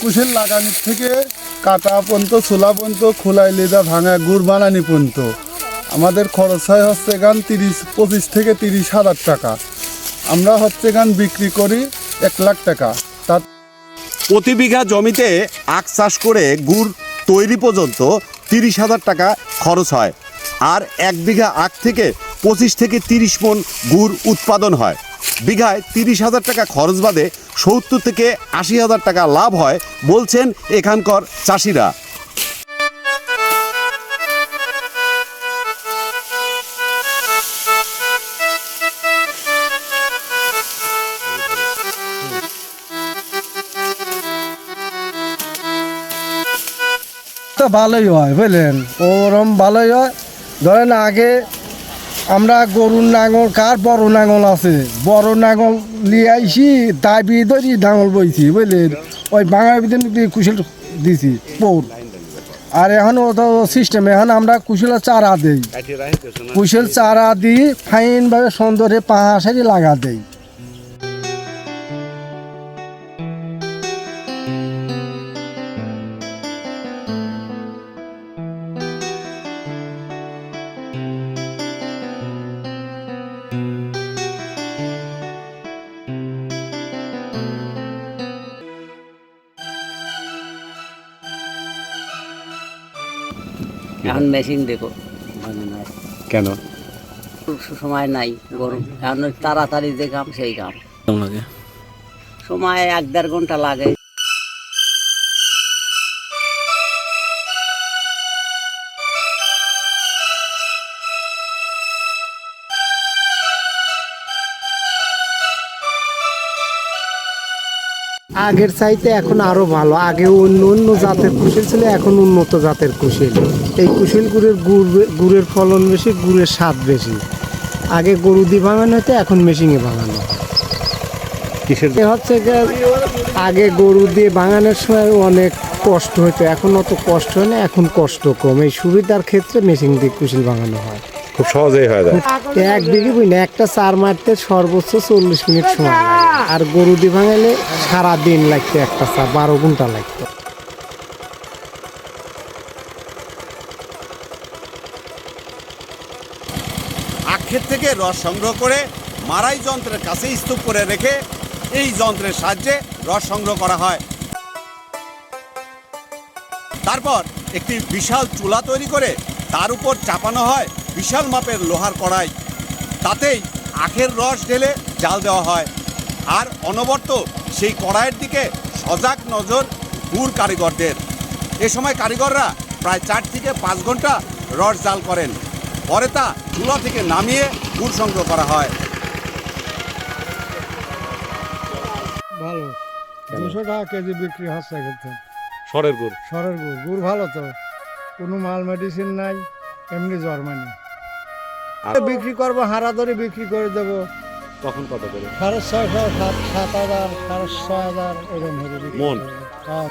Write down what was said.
কুশেল লাগানি থেকে কাটা পর্যন্ত ছোলা পর্যন্ত, খোলাই লেদা ভাঙা গুড় বানানি পর্যন্ত। আমাদের খরচ হয় হচ্ছে গান তিরিশ, পঁচিশ থেকে তিরিশ হাজার টাকা। আমরা হচ্ছে গান বিক্রি করি এক লাখ টাকা। তার প্রতি বিঘা জমিতে আখ চাষ করে গুড় তৈরি পর্যন্ত তিরিশ হাজার টাকা খরচ হয়। আর এক বিঘা আখ থেকে পঁচিশ থেকে তিরিশ মন গুড় উৎপাদন হয়। বিঘায় তিরিশ হাজার টাকা খরচ বাদে সত্তর থেকে আশি হাজার টাকা লাভ হয়, বলছেন এখানকার চাষিরা। তো ভালোই হয়, বুঝলেন? ওরম ভালোই হয়। ধরেন আগে আমরা গরুর নাঙল কার বড় নাঙল আছে? বড় নাঙল নিয়ে আইসি দাবি ধরি নাঙল বইছি বুঝলেন? ওই বাঙালি কুশল দিছি পৌর। আর এখন ও তো সিস্টেম এখন আমরা কুশলের চারা দেই। কুশল চারা দিই ফাইনভাবে সুন্দরে পাহাড়ি লাগা দেই। এখন মেশিন দেখো। মানে কেন? সময় নাই গরম। এখন তাড়াতাড়ি যে কাম সেই কাম লাগে? সময় এক দেড় ঘণ্টা লাগে। আগের চাইতে এখন আরও ভালো। আগে অন্য অন্য জাতের কুশিল ছিল এখন উন্নত জাতের কুশিল। এই কুশিল গুড়ের গুড় গুড়ের ফলন বেশি গুড়ের স্বাদ বেশি। আগে গরু দিয়ে ভাঙানো হতো এখন মেশিনে ভাঙানো হয়। কিসের হচ্ছে আগে গরু দিয়ে ভাঙানোর সময় অনেক কষ্ট হতো এখন অত কষ্ট হয় না এখন কষ্ট কম। এই সুবিধার ক্ষেত্রে মেশিন দিয়ে কুশিল ভাঙানো হয়। খুব সহজেই হয়ে যায়। এক বিঘে বুঝি না একটা চার মারতে সর্বোচ্চ চল্লিশ মিনিট সময় লাগে। আর গরু দিয়ে ভাঙালে সারা দিন লাগতো একটা চার বারো ঘণ্টা লাগতো। আখের থেকে রস সংগ্রহ করে মারাই যন্ত্রের কাছে স্তূপ করে রেখে এই যন্ত্রের সাহায্যে রস সংগ্রহ করা হয়। তারপর একটি বিশাল চুলা তৈরি করে তার উপর চাপানো হয়। বিশাল মাপের লোহার কড়াই। তাতেই আখের রস ঢেলে জাল দেওয়া হয়। আর অনবর্ত সেই কড়াইয়ের দিকে সজাগ নজর গুড় কারিগরদের। এ সময় কারিগররা প্রায় চার থেকে পাঁচ ঘণ্টা রস জাল করেন। পরে তা চুলা থেকে নামিয়ে গুড় সংগ্রহ করা হয়। ভালো। দুশো টাকা কেজি বিক্রি হচ্ছে কিন্তু। সরের গুড়? সরের গুড়। গুড় ভালো তো। কোনো মাল মেডিসিন নাই এমনি জর্মানি বিক্রি করব হারা ধরে বিক্রি করে দেবো। তখন কত করে? সাড়ে ছয় সাত সাত হাজার সাড়ে ছয় হাজার এরকম মন? হ্যাঁ।